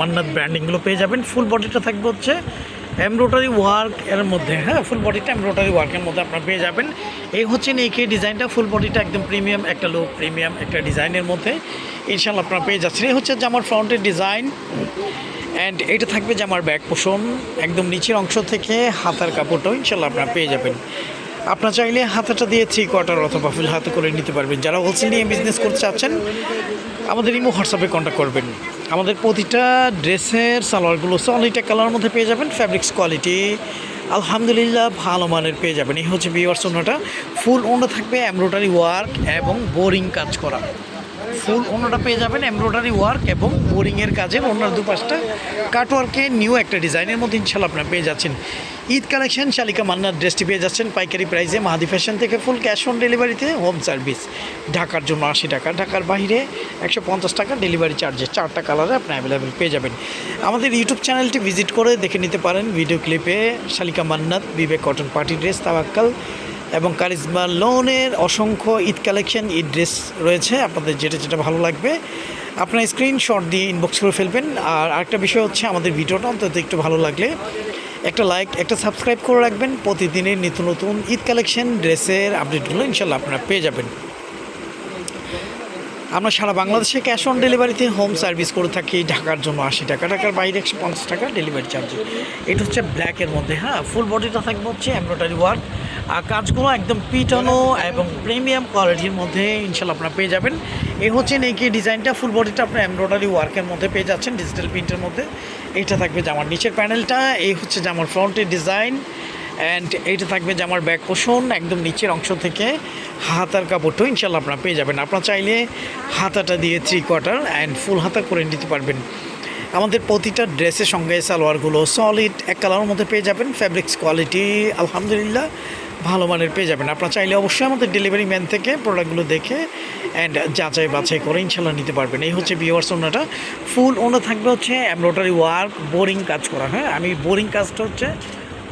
মান্নাত ব্র্যান্ডিংগুলো পেয়ে যাবেন। ফুল বডিটা থাকবে হচ্ছে এমব্রয়ডারি ওয়ার্ক এর মধ্যে হ্যাঁ? ফুল বডিটা এমব্রয়ডারি ওয়ার্কের মধ্যে আপনারা পেয়ে যাবেন। এই হচ্ছে নেকে ডিজাইনটা ফুল বডিটা একদম প্রিমিয়াম একটা লুক প্রিমিয়াম একটা ডিজাইনের মধ্যে। ইনশাল্লাহ আপনারা পেয়ে যাচ্ছেন। এই হচ্ছে জামার ফ্রন্টের ডিজাইন অ্যান্ড এটা থাকবে জামার ব্যাক পোষণ একদম নিচের অংশ থেকে হাতার কাপড়টাও ইনশাল্লাহ আপনারা পেয়ে যাবেন। আপনার চাইলে হাতাটা দিয়ে থ্রি কোয়ার্টার অথবা ফুল হাতে করে নিতে পারবেন। যারা হোলসেল নিয়ে বিজনেস করতে চাচ্ছেন, আমাদের ইমো হোয়াটসঅ্যাপে কন্ট্যাক্ট করবেন। আমাদের প্রতিটা ড্রেসের সালোয়ারগুলো সলিটা কালার মধ্যে পেয়ে যাবেন ফ্যাব্রিক্স কোয়ালিটি আলহামদুলিল্লাহ ভালো মানের পেয়ে যাবেন। এই হচ্ছে বিওয়ার্স ওনাটা ফুল ওনা থাকবে এমব্রয়ডারি ওয়ার্ক এবং বোরিং কাজ করা। ফুল ওনাটা পেয়ে যাবেন এমব্রয়ডারি ওয়ার্ক এবং বোরিংয়ের কাজে ওনার দুপাশটা কাটওয়ার্কে নিউ একটা ডিজাইনের মধ্যে ইনশাল্লাহ আপনারা পেয়ে যাচ্ছেন। ঈদ কালেকশন শালিকা মান্নার ড্রেসটি পেয়ে যাচ্ছেন পাইকারি প্রাইসে মাহাদি ফ্যাশন থেকে ফুল ক্যাশ অন ডেলিভারিতে হোম সার্ভিস ঢাকার জন্য আশি টাকা, ঢাকার বাইরে একশো পঞ্চাশ টাকা ডেলিভারি চার্জে চারটা কালারে আপনি অ্যাভেলেবেল পেয়ে যাবেন। আমাদের ইউটিউব চ্যানেলটি ভিজিট করে দেখে নিতে পারেন। Video ক্লিপে Shalika Mannat Bibek cotton party dress Tawakkal এবং কারিজমা লোনের অসংখ্য ঈদ কালেকশন, ঈদ ড্রেস রয়েছে। আপনাদের যেটা যেটা ভালো লাগবে, আপনার স্ক্রিনশট দিয়ে ইনবক্স করে ফেলবেন। আর আরেকটা বিষয় হচ্ছে, আমাদের ভিডিওটা অন্তত একটু ভালো লাগলে একটা লাইক একটা সাবস্ক্রাইব করে রাখবেন। প্রতিদিনের নিত্য নতুন ঈদ কালেকশন, ড্রেসের আপডেটগুলো ইনশাল্লাহ আপনারা পেয়ে যাবেন। আমরা সারা বাংলাদেশে ক্যাশ অন ডেলিভারিতে হোম সার্ভিস করে থাকি। ঢাকার জন্য আশি টাকা, ঢাকার বাইরে একশো পঞ্চাশ টাকা ডেলিভারি চার্জ এটা হচ্ছে ব্ল্যাকের মধ্যে হ্যাঁ? ফুল বডিটা থাকবে হচ্ছে এমব্রয়ডারি ওয়ার্ক কাজগুলো একদম পিটানো এবং প্রিমিয়াম কোয়ালিটির মধ্যে ইনশাল্লাহ আপনারা পেয়ে যাবেন। এই হচ্ছে নেকি ডিজাইনটা ফুল বডিটা আপনার এমব্রয়ডারি ওয়ার্কের মধ্যে পেয়ে যাচ্ছেন ডিজিটাল প্রিন্টের মধ্যে। এইটা থাকবে জামার নিচের প্যানেলটা এই হচ্ছে জামার ফ্রন্টের ডিজাইন অ্যান্ড এইটা থাকবে জামার ব্যাক পোষণ একদম নিচের অংশ থেকে হাতার কাপড়টাও ইনশাল্লাহ আপনারা পেয়ে যাবেন। আপনারা চাইলে হাতাটা দিয়ে থ্রি কোয়ার্টার অ্যান্ড ফুল হাতা করে নিতে পারবেন। আমাদের প্রতিটা ড্রেসের সঙ্গে সালোয়ারগুলো সলিড এক কালারের মধ্যে পেয়ে যাবেন ফ্যাব্রিক্স কোয়ালিটি আলহামদুলিল্লাহ। ভালো মানের পেয়ে যাবেন। আপনারা চাইলে অবশ্যই আমাদের ডেলিভারি ম্যান থেকে প্রোডাক্টগুলো দেখে অ্যান্ড যাচাই বাছাই করে ইনশাল্লাহ নিতে পারবেন। এই হচ্ছে বিওয়ার্স ওনাটা। ফুল ওনা থাকবে হচ্ছে এমব্রয়ডারি ওয়ার্ক বোরিং কাজ করা হ্যাঁ? আমি বোরিং কাজটা হচ্ছে,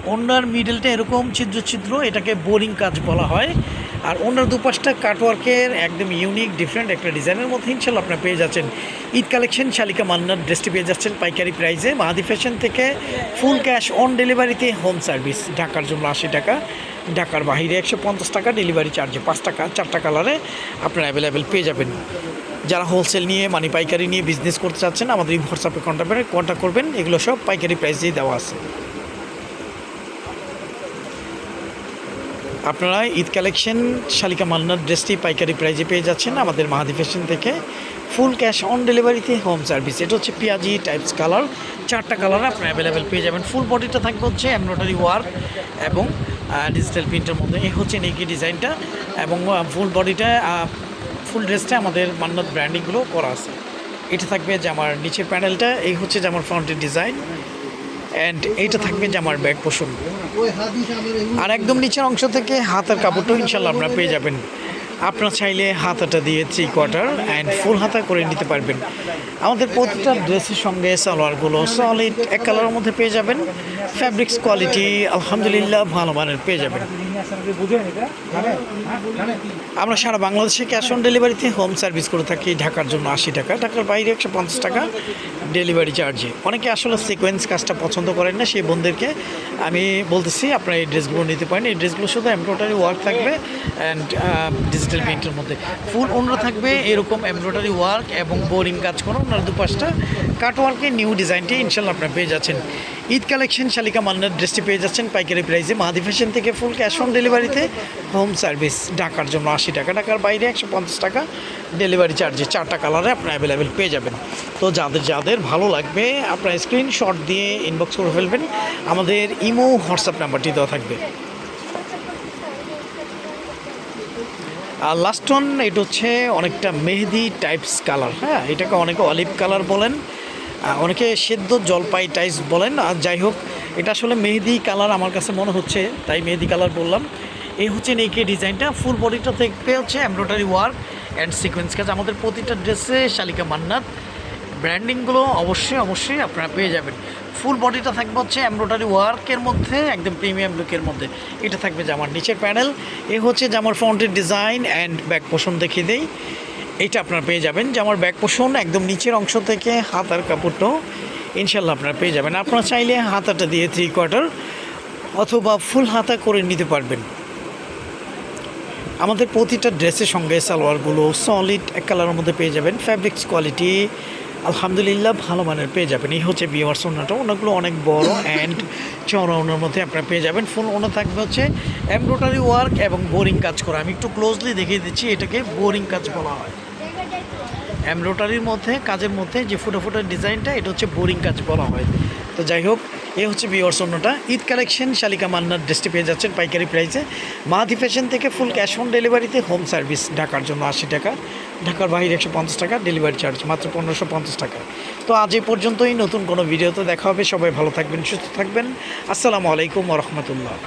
ওনার মিডলটা এরকম ছিদ্র ছিদ্র, এটাকে বোরিং কাজ বলা হয়। আর ওনার দুপাশটা কাটওয়ার্কের একদম ইউনিক ডিফারেন্ট একটা ডিজাইনের মধ্যে ইনশাল্লাহ আপনারা পেয়ে যাচ্ছেন। ঈদ কালেকশন, শালিকা মান্নার ড্রেসটি পেয়ে যাচ্ছেন পাইকারি প্রাইসে। মাহাদি ফ্যাশন থেকে ফুল ক্যাশ অন ডেলিভারিতে হোম সার্ভিস ঢাকার জন্য আশি টাকা, ঢাকার বাহিরে একশো পঞ্চাশ টাকা ডেলিভারি চার্জে পাঁচ টাকা চারটা কালারে আপনারা অ্যাভেলেবেল পেয়ে যাবেন। যারা হোলসেল নিয়ে মানে পাইকারি নিয়ে বিজনেস করতে চাচ্ছেন, আমাদের এই হোয়াটসঅ্যাপে কন্ট্যাক্ট কন্ট্যাক্ট করবেন, এগুলো সব পাইকারি প্রাইসেই দেওয়া আছে। আপনারা ঈদ কালেকশন শালিকা মান্নার ড্রেসটি পাইকারি প্রাইজে পেয়ে যাচ্ছেন আমাদের মাহাদি ফ্যাশন থেকে। ফুল ক্যাশ অন ডেলিভারিতে হোম সার্ভিস। এটা হচ্ছে পেঁয়াজি টাইপস কালার। চারটা কালার আপনারা অ্যাভেলেবেল পেয়ে যাবেন। ফুল বডিটা থাকবে হচ্ছে এমব্রয়ডারি ওয়ার্ক এবং ডিজিটাল প্রিন্টের মধ্যে। এই হচ্ছে নেকি ডিজাইনটা এবং ফুল বডিটা ফুল ড্রেসটা আমাদের মান্নাত ব্র্যান্ডিংগুলো করা আছে। এটা থাকবে জামার নিচের প্যানেলটা এই হচ্ছে জামার ফ্রন্টের ডিজাইন অ্যান্ড এইটা থাকবে জামার ব্যাগ পোষণ আর একদম নিচের অংশ থেকে হাতের কাপড়টাও ইনশাল্লাহ আপনারা পেয়ে যাবেন। আপনার চাইলে হাতাটা দিয়ে থ্রি কোয়ার্টার অ্যান্ড ফুল হাতা করে নিতে পারবেন। আমাদের প্রতিটা ড্রেসের সঙ্গে সালোয়ারগুলো সলিড এক কালারের মধ্যে পেয়ে যাবেন। ফ্যাব্রিক্স কোয়ালিটি আলহামদুলিল্লাহ, ভালো মানের পেয়ে যাবেন। আমরা সারা বাংলাদেশে ক্যাশ অন ডেলিভারিতে হোম সার্ভিস করে থাকি ঢাকার জন্য আশি টাকা, ঢাকার বাইরে একশো পঞ্চাশ টাকা ডেলিভারি চার্জে অনেকে আসলে সিকোয়েন্স কাজটা পছন্দ করেন না, সেই বোনদেরকে আমি বলতেছি, আপনারা এই ড্রেসগুলো নিতে পারেন। এই ড্রেসগুলো শুধু এমব্রয়ডারি ওয়ার্ক থাকবে অ্যান্ড ডিজিটাল প্রিন্টের মধ্যে। ফুল অন্য থাকবে, এরকম এমব্রয়ডারি ওয়ার্ক এবং বোরিং কাজ করা, ওনার দুপাশটা কাট ওয়ার্কের নিউ ডিজাইনটি ইনশাল্লাহ আপনারা পেয়ে যাচ্ছেন। ঈদ কালেকশন শালিকা মান্নার ড্রেসটি পেয়ে যাচ্ছেন, পাইকারি প্রাইসে মাহাদি ফ্যাশন থেকে ফুল ক্যাশ অন ডেলিভারিতে, হোম সার্ভিস, ঢাকার জন্য আশি টাকা, ঢাকার বাইরে একশো পঞ্চাশ টাকা, ডেলিভারি চার্জে চারটা কালারে আপনারা অ্যাভেলেবেল পেয়ে যাবেন। তো যাদের যাদের ভালো লাগবে, আপনারা স্ক্রিনশট দিয়ে ইনবক্স করে ফেলবেন, আমাদের ইমো, হোয়াটসঅ্যাপ নাম্বারটি দেওয়া থাকবে। আর লাস্ট ওয়ান এটা হচ্ছে অনেকটা মেহেদি টাইপস কালার হ্যাঁ এটাকে অনেকে অলিভ কালার বলেন। অনেকে সেদ্ধ জলপাই টাইস বলেন, আর যাই হোক, এটা আসলে মেহেদি কালার আমার কাছে মনে হচ্ছে, তাই মেহেদি কালার বললাম। এই হচ্ছে নেকে ডিজাইনটা, ফুল বডিটা থেকে হচ্ছে এমব্রয়ডারি ওয়ার্ক অ্যান্ড সিকোয়েন্স কাজ। আমাদের প্রতিটা ড্রেসে শালিকা মান্নাত। ব্র্যান্ডিংগুলো অবশ্যই অবশ্যই আপনারা পেয়ে যাবেন। ফুল বডিটা থাকবে হচ্ছে এমব্রয়ডারি ওয়ার্কের মধ্যে, একদম প্রিমিয়াম লুকের মধ্যে। এটা থাকবে জামার নিচের প্যানেল। এ হচ্ছে জামার ফ্রন্টের ডিজাইন অ্যান্ড ব্যাক পোষণ দেখিয়ে দেই। এইটা আপনারা পেয়ে যাবেন জামার ব্যাক পোষণ একদম নিচের অংশ থেকে হাতার কাপড়টাও ইনশাল্লাহ আপনারা পেয়ে যাবেন। আপনারা চাইলে হাতাটা দিয়ে থ্রি কোয়ার্টার অথবা ফুল হাতা করে নিতে পারবেন। আমাদের প্রতিটা ড্রেসের সঙ্গে সালোয়ারগুলো সলিড এক কালারের মধ্যে পেয়ে যাবেন। ফ্যাব্রিক্স কোয়ালিটি আলহামদুলিল্লাহ ভালো মানের পেয়ে যাবেন। এই হচ্ছে বিওয়ার্স ওনাটা। ওনাগুলো অনেক বড় অ্যান্ড চওড়া ওনার মধ্যে আপনারা পেয়ে যাবেন। ফুল ওনা থাকবে হচ্ছে এমব্রয়ডারি ওয়ার্ক এবং বোরিং কাজ করা। আমি একটু ক্লোজলি দেখিয়ে দিচ্ছি। এটাকে বোরিং কাজ বলা হয়। এমব্রয়ডারির মধ্যে, কাজের মধ্যে যে ফুটো ফুটো ডিজাইনটা, এটা হচ্ছে বোরিং কাজ বলা হয়। তো যাই হোক, এ হচ্ছে বিওয়ার্স অন্যটা ঈদ কালেকশন, শালিকা মান্নার ড্রেসটি পেয়ে যাচ্ছেন পাইকারি প্রাইসে। মাহাদি ফ্যাশন থেকে ফুল ক্যাশ অন ডেলিভারিতে হোম সার্ভিস, ঢাকার জন্য আশি টাকা। ঢাকার বাইরে একশো পঞ্চাশ টাকা, ডেলিভারি চার্জ মাত্র পনেরোশো পঞ্চাশ টাকা। তো আজ এই পর্যন্তই, নতুন কোনো ভিডিওতে দেখা হবে। সবাই ভালো থাকবেন, সুস্থ থাকবেন। আসসালামু আলাইকুম রহমতুল্লাহ।